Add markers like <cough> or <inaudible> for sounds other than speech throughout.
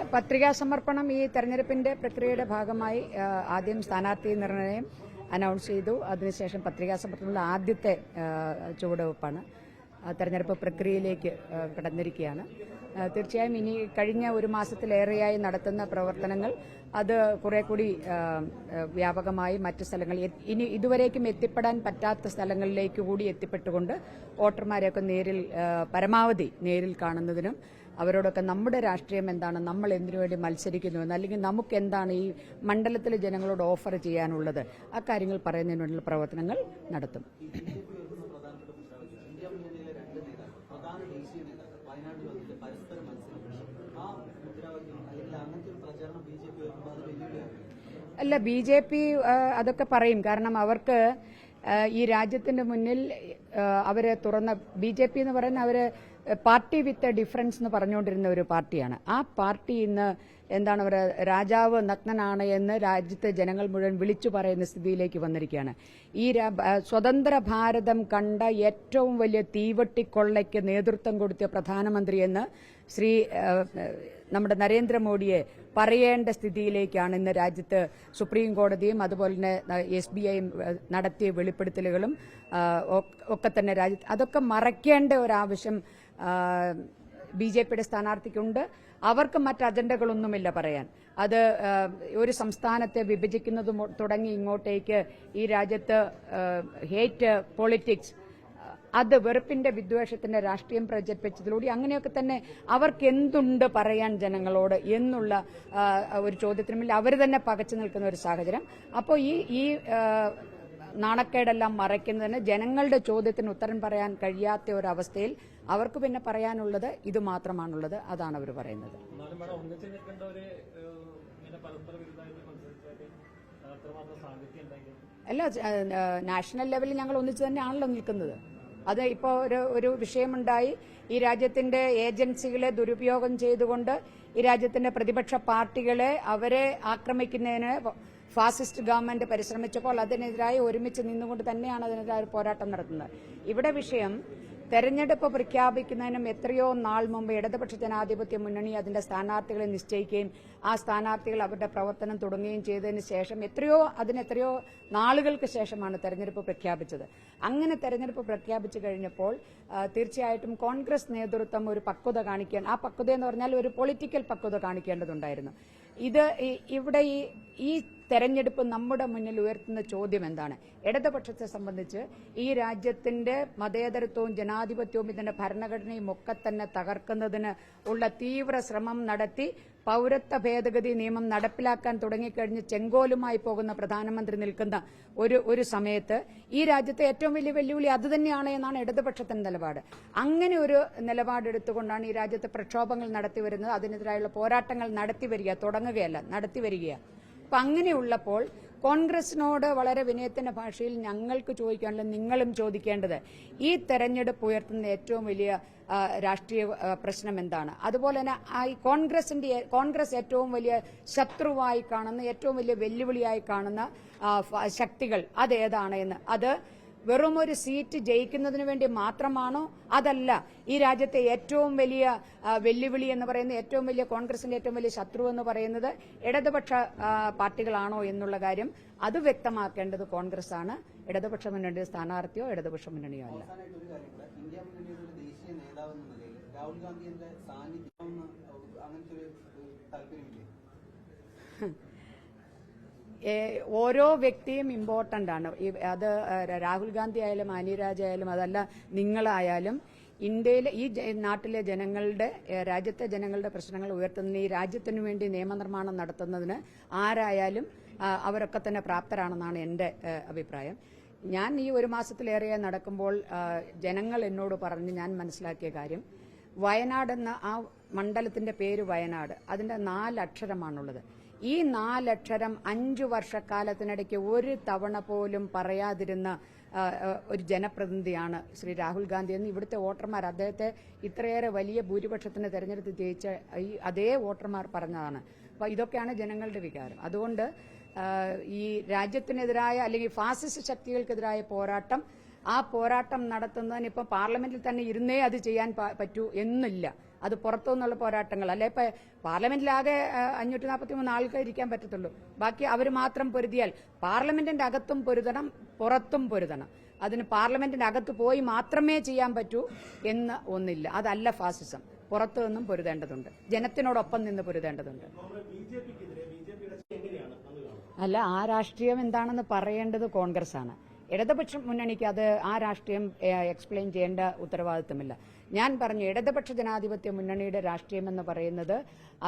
അല്ല പത്രികാ സമർപ്പണം ഈ തെരഞ്ഞെടുപ്പിന്റെ പ്രക്രിയയുടെ ഭാഗമായി ആദ്യം സ്ഥാനാർത്ഥി നിർണയം അനൗൺസ് ചെയ്തു. അതിനുശേഷം പത്രികാ സമർപ്പണത്തിനുള്ള ആദ്യത്തെ ചുവടുവെപ്പാണ് തെരഞ്ഞെടുപ്പ് പ്രക്രിയയിലേക്ക് കടന്നിരിക്കുകയാണ്. തീർച്ചയായും ഇനി കഴിഞ്ഞ ഒരു മാസത്തിലേറെയായി നടത്തുന്ന പ്രവർത്തനങ്ങൾ അത് കുറെ കൂടി വ്യാപകമായി മറ്റ് സ്ഥലങ്ങളിൽ ഇനി ഇതുവരേക്കും എത്തിപ്പെടാൻ പറ്റാത്ത സ്ഥലങ്ങളിലേക്ക് കൂടി എത്തിപ്പെട്ടുകൊണ്ട് വോട്ടർമാരെയൊക്കെ നേരിൽ പരമാവധി നേരിൽ കാണുന്നതിനും അവരോടൊക്കെ നമ്മുടെ രാഷ്ട്രീയം എന്താണ് നമ്മൾ എന്തിനു വേണ്ടി മത്സരിക്കുന്നു എന്ന് അല്ലെങ്കിൽ നമുക്ക് എന്താണ് ഈ മണ്ഡലത്തിലെ ജനങ്ങളോട് ഓഫർ ചെയ്യാനുള്ളത് ആ കാര്യങ്ങൾ പറയുന്നതിന് വേണ്ടിയുള്ള പ്രവർത്തനങ്ങൾ നടത്തും. അല്ല ബി ജെ പി അതൊക്കെ പറയും. കാരണം അവർക്ക് ഈ രാജ്യത്തിന്റെ മുന്നിൽ അവർ തുറന്ന ബി ജെ പി എന്ന് പറയുന്ന അവർ പാർട്ടി വിത്ത് ഡിഫറൻസ് എന്ന് പറഞ്ഞുകൊണ്ടിരുന്ന ഒരു പാർട്ടിയാണ്. ആ പാർട്ടി ഇന്ന് എന്താണ് അവർ രാജാവ് നഗ്നനാണ് എന്ന് രാജ്യത്തെ ജനങ്ങൾ മുഴുവൻ വിളിച്ചു പറയുന്ന സ്ഥിതിയിലേക്ക് വന്നിരിക്കുകയാണ്. ഈ സ്വതന്ത്ര ഭാരതം കണ്ട ഏറ്റവും വലിയ തീവട്ടിക്കൊള്ളയ്ക്ക് നേതൃത്വം കൊടുത്ത പ്രധാനമന്ത്രി എന്ന് ശ്രീ നമ്മുടെ നരേന്ദ്രമോദിയെ പറയേണ്ട സ്ഥിതിയിലേക്കാണ് ഇന്ന് രാജ്യത്ത് സുപ്രീം കോടതിയും അതുപോലെ തന്നെ എസ് ബി ഐയും നടത്തിയ വെളിപ്പെടുത്തലുകളും ഒക്കെ തന്നെ രാജ്യത്ത്. അതൊക്കെ മറയ്ക്കേണ്ട ഒരാവശ്യം ബി ജെ പിയുടെ സ്ഥാനാർത്ഥിക്കുണ്ട്. അവർക്ക് മറ്റ് അജണ്ടകളൊന്നുമില്ല പറയാൻ. അത് ഒരു സംസ്ഥാനത്തെ വിഭജിക്കുന്നത് തുടങ്ങി ഇങ്ങോട്ടേക്ക് ഈ രാജ്യത്ത് ഹേറ്റ് പൊളിറ്റിക്സ് അത് വെറുപ്പിന്റെ വിദ്വേഷത്തിന്റെ രാഷ്ട്രീയം പ്രചരിപ്പിച്ചതിലൂടെ അങ്ങനെയൊക്കെ തന്നെ അവർക്ക് എന്തുണ്ട് പറയാൻ ജനങ്ങളോട് എന്നുള്ള ഒരു ചോദ്യത്തിന് മുന്നിൽ അവർ തന്നെ പകച്ചു നിൽക്കുന്ന ഒരു സാഹചര്യം. അപ്പോൾ ഈ ഈ നാണക്കേടെല്ലാം മറയ്ക്കുന്നതിന് ജനങ്ങളുടെ ചോദ്യത്തിന് ഉത്തരം പറയാൻ കഴിയാത്ത ഒരു അവസ്ഥയിൽ അവർക്ക് പിന്നെ പറയാനുള്ളത് ഇത് മാത്രമാണുള്ളത് അതാണ് അവർ പറയുന്നത്. അല്ല നാഷണൽ ലെവലിൽ ഞങ്ങൾ ഒന്നിച്ചു തന്നെയാണല്ലോ നിൽക്കുന്നത്. അത് ഇപ്പോൾ ഒരു ഒരു വിഷയമുണ്ടായി. ഈ രാജ്യത്തിന്റെ ഏജൻസികളെ ദുരുപയോഗം ചെയ്തുകൊണ്ട് ഈ രാജ്യത്തിന്റെ പ്രതിപക്ഷ പാർട്ടികളെ അവരെ ആക്രമിക്കുന്നതിന് ഫാസിസ്റ്റ് ഗവൺമെന്റ് പരിശ്രമിച്ചപ്പോൾ അതിനെതിരായി ഒരുമിച്ച് നിന്നുകൊണ്ട് തന്നെയാണ് അതിനെതിരായ പോരാട്ടം നടത്തുന്നത്. ഇവിടെ വിഷയം തെരഞ്ഞെടുപ്പ് പ്രഖ്യാപിക്കുന്നതിനും എത്രയോ നാൾ മുമ്പ് ഇടതുപക്ഷ ജനാധിപത്യ മുന്നണി അതിന്റെ സ്ഥാനാർത്ഥികളെ നിശ്ചയിക്കുകയും ആ സ്ഥാനാർത്ഥികൾ അവരുടെ പ്രവർത്തനം തുടങ്ങുകയും ചെയ്തതിന് ശേഷം എത്രയോ അതിന് എത്രയോ നാളുകൾക്ക് ശേഷമാണ് തെരഞ്ഞെടുപ്പ് പ്രഖ്യാപിച്ചത്. അങ്ങനെ തെരഞ്ഞെടുപ്പ് പ്രഖ്യാപിച്ചു കഴിഞ്ഞപ്പോൾ തീർച്ചയായിട്ടും കോൺഗ്രസ് നേതൃത്വം ഒരു പക്വത കാണിക്കാൻ ആ പക്വത എന്ന് പറഞ്ഞാൽ ഒരു പൊളിറ്റിക്കൽ പക്വത കാണിക്കേണ്ടതുണ്ടായിരുന്നു. ഇത് ഇവിടെ ഈ തെരഞ്ഞെടുപ്പ് നമ്മുടെ മുന്നിൽ ഉയർത്തുന്ന ചോദ്യം എന്താണ്? ഇടതുപക്ഷത്തെ സംബന്ധിച്ച് ഈ രാജ്യത്തിന്റെ മതേതരത്വവും ജനാധിപത്യവും ഇതിന്റെ ഭരണഘടനയും ഒക്കെ തന്നെ തകർക്കുന്നതിന് ഉള്ള തീവ്ര ശ്രമം നടത്തി പൌരത്വ ഭേദഗതി നിയമം നടപ്പിലാക്കാൻ തുടങ്ങിക്കഴിഞ്ഞ് ചെങ്കോലുമായി പോകുന്ന പ്രധാനമന്ത്രി നിൽക്കുന്ന ഒരു ഒരു സമയത്ത് ഈ രാജ്യത്തെ ഏറ്റവും വലിയ വെല്ലുവിളി അതുതന്നെയാണ് എന്നാണ് ഇടതുപക്ഷത്തിന്റെ നിലപാട്. അങ്ങനെ ഒരു നിലപാടെടുത്തുകൊണ്ടാണ് ഈ രാജ്യത്ത് പ്രക്ഷോഭങ്ങൾ നടത്തി വരുന്നത്. അതിനെതിരായുള്ള പോരാട്ടങ്ങൾ നടത്തി വരിക തുടങ്ങുകയല്ല നടത്തി വരികയാണ്. അപ്പൊ അങ്ങനെയുള്ളപ്പോൾ കോൺഗ്രസിനോട് വളരെ വിനയത്തിന്റെ ഭാഷയിൽ ഞങ്ങൾക്ക് ചോദിക്കാനുള്ള നിങ്ങളും ചോദിക്കേണ്ടത് ഈ തെരഞ്ഞെടുപ്പ് ഉയർത്തുന്ന ഏറ്റവും വലിയ രാഷ്ട്രീയ പ്രശ്നം എന്താണ്? അതുപോലെ തന്നെ ഈ കോൺഗ്രസിന്റെ കോൺഗ്രസ് ഏറ്റവും വലിയ ശത്രുവായി കാണുന്ന ഏറ്റവും വലിയ വെല്ലുവിളിയായി കാണുന്ന ശക്തികൾ അതേതാണ് എന്ന്? അത് വെറും ഒരു സീറ്റ് ജയിക്കുന്നതിന് വേണ്ടി മാത്രമാണോ? അതല്ല ഈ രാജ്യത്തെ ഏറ്റവും വലിയ വെല്ലുവിളി എന്ന് പറയുന്ന ഏറ്റവും വലിയ കോൺഗ്രസിന്റെ ഏറ്റവും വലിയ ശത്രു എന്ന് പറയുന്നത് ഇടതുപക്ഷ പാർട്ടികളാണോ എന്നുള്ള കാര്യം അത് വ്യക്തമാക്കേണ്ടത് കോൺഗ്രസ് ആണ് ഇടതുപക്ഷ മുന്നണിയുടെ സ്ഥാനാർത്ഥിയോ ഇടതുപക്ഷ മുന്നണിയോ അല്ല. രാഹുൽ ഗാന്ധിയുടെ സാന്നിധ്യം അങ്ങനത്തെ ഒരു താല്പര്യമില്ലേ? <laughs> ഓരോ വ്യക്തിയും ഇമ്പോർട്ടന്റ് ആണ്. അത് രാഹുൽ ഗാന്ധി ആയാലും അനിരാജ് ആയാലും അതല്ല നിങ്ങളായാലും ഇന്ത്യയിലെ ഈ നാട്ടിലെ ജനങ്ങളുടെ രാജ്യത്തെ ജനങ്ങളുടെ പ്രശ്നങ്ങൾ ഉയർത്തുന്നതിന് ഈ രാജ്യത്തിനു വേണ്ടി നിയമനിർമ്മാണം നടത്തുന്നതിന് ആരായാലും അവരൊക്കെ തന്നെ പ്രാപ്തരാണെന്നാണ് എന്റെ അഭിപ്രായം. ഞാൻ ഈ ഒരു മാസത്തിലേറെ നടക്കുമ്പോൾ ജനങ്ങൾ എന്നോട് പറഞ്ഞ് ഞാൻ മനസ്സിലാക്കിയ കാര്യം വയനാട് എന്ന ആ മണ്ഡലത്തിന്റെ പേര് വയനാട്. അതിന്റെ നാലക്ഷരമാണുള്ളത്. ഈ നാലക്ഷരം അഞ്ചു വർഷക്കാലത്തിനിടയ്ക്ക് ഒരു തവണ പോലും പറയാതിരുന്ന ഒരു ജനപ്രതിനിധിയാണ് ശ്രീ രാഹുൽ ഗാന്ധി. എന്ന് ഇവിടുത്തെ വോട്ടർമാർ അദ്ദേഹത്തെ ഇത്രയേറെ വലിയ ഭൂരിപക്ഷത്തിന് തെരഞ്ഞെടുത്ത് ജയിച്ച ഈ അതേ വോട്ടർമാർ പറഞ്ഞതാണ്. അപ്പൊ ഇതൊക്കെയാണ് ജനങ്ങളുടെ വികാരം. അതുകൊണ്ട് ഈ രാജ്യത്തിനെതിരായ അല്ലെങ്കിൽ ഫാസിസ്റ്റ് ശക്തികൾക്കെതിരായ പോരാട്ടം ആ പോരാട്ടം നടത്തുന്നതിന് ഇപ്പം പാർലമെന്റിൽ തന്നെ ഇരുന്നേ അത് ചെയ്യാൻ പറ്റൂ എന്നില്ല. അത് പുറത്തു നിന്നുള്ള പോരാട്ടങ്ങൾ. അല്ലെ ഇപ്പൊ പാർലമെന്റിലാകെ അഞ്ഞൂറ്റി നാൽപ്പത്തി മൂന്ന് ആൾക്ക് ഇരിക്കാൻ പറ്റത്തുള്ളൂ. ബാക്കി അവർ മാത്രം പൊരുതിയാൽ പാർലമെന്റിന്റെ അകത്തും പൊരുതണം പുറത്തും പൊരുതണം. അതിന് പാർലമെന്റിന്റെ അകത്ത് പോയി മാത്രമേ ചെയ്യാൻ പറ്റൂ എന്ന് ഒന്നില്ല. അതല്ല ഫാസിസം. പുറത്തു നിന്നും പൊരുതേണ്ടതുണ്ട്. ജനത്തിനോടൊപ്പം നിന്ന് പൊരുതേണ്ടതുണ്ട്. അല്ല ആ രാഷ്ട്രീയം എന്താണെന്ന് പറയേണ്ടത് കോൺഗ്രസ് ആണ് ഇടതുപക്ഷ മുന്നണിക്ക് അത് ആ രാഷ്ട്രീയം എക്സ്പ്ലെയിൻ ചെയ്യേണ്ട ഉത്തരവാദിത്തമില്ല ഞാൻ പറഞ്ഞു ഇടതുപക്ഷ ജനാധിപത്യ മുന്നണിയുടെ രാഷ്ട്രീയം എന്ന് പറയുന്നത്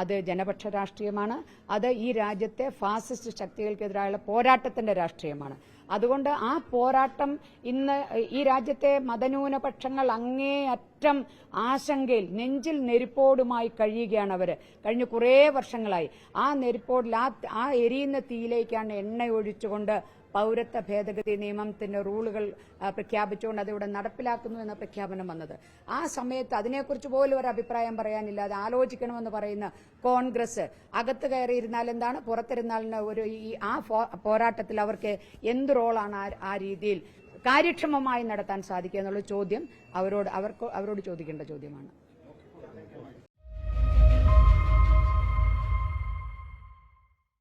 അത് ജനപക്ഷ രാഷ്ട്രീയമാണ്. അത് ഈ രാജ്യത്തെ ഫാസിസ്റ്റ് ശക്തികൾക്കെതിരായുള്ള പോരാട്ടത്തിന്റെ രാഷ്ട്രീയമാണ്. അതുകൊണ്ട് ആ പോരാട്ടം ഇന്ന് ഈ രാജ്യത്തെ മതന്യൂനപക്ഷങ്ങൾ അങ്ങേയറ്റം ആശങ്കയിൽ നെഞ്ചിൽ നെരിപ്പോടുമായി കഴിയുകയാണ് അവർ. കഴിഞ്ഞ കുറേ വർഷങ്ങളായി. ആ നെരിപ്പോടിൽ ആ എരിയുന്ന തീയിലേക്കാണ് എണ്ണ ഒഴിച്ചുകൊണ്ട് പൗരത്വ ഭേദഗതി നിയമത്തിന്റെ റൂളുകൾ പ്രഖ്യാപിച്ചുകൊണ്ട് അതിവിടെ നടപ്പിലാക്കുന്നു എന്ന പ്രഖ്യാപനം വന്നത്. ആ സമയത്ത് അതിനെക്കുറിച്ച് പോലും ഒരു അഭിപ്രായം പറയാനില്ലാതെ ആലോചിക്കണമെന്ന് പറയുന്ന കോൺഗ്രസ് അകത്ത് കയറിയിരുന്നാൽ എന്താണ്? പുറത്തിരുന്നാൽ ഒരു ഈ ആ പോരാട്ടത്തിൽ അവർക്ക് എന്ത് റോളാണ് ആ- രീതിയിൽ കാര്യക്ഷമമായി നടത്താൻ സാധിക്കുക എന്നുള്ള ചോദ്യം അവരോട് അവർക്ക് അവരോട് ചോദിക്കേണ്ട ചോദ്യമാണ്.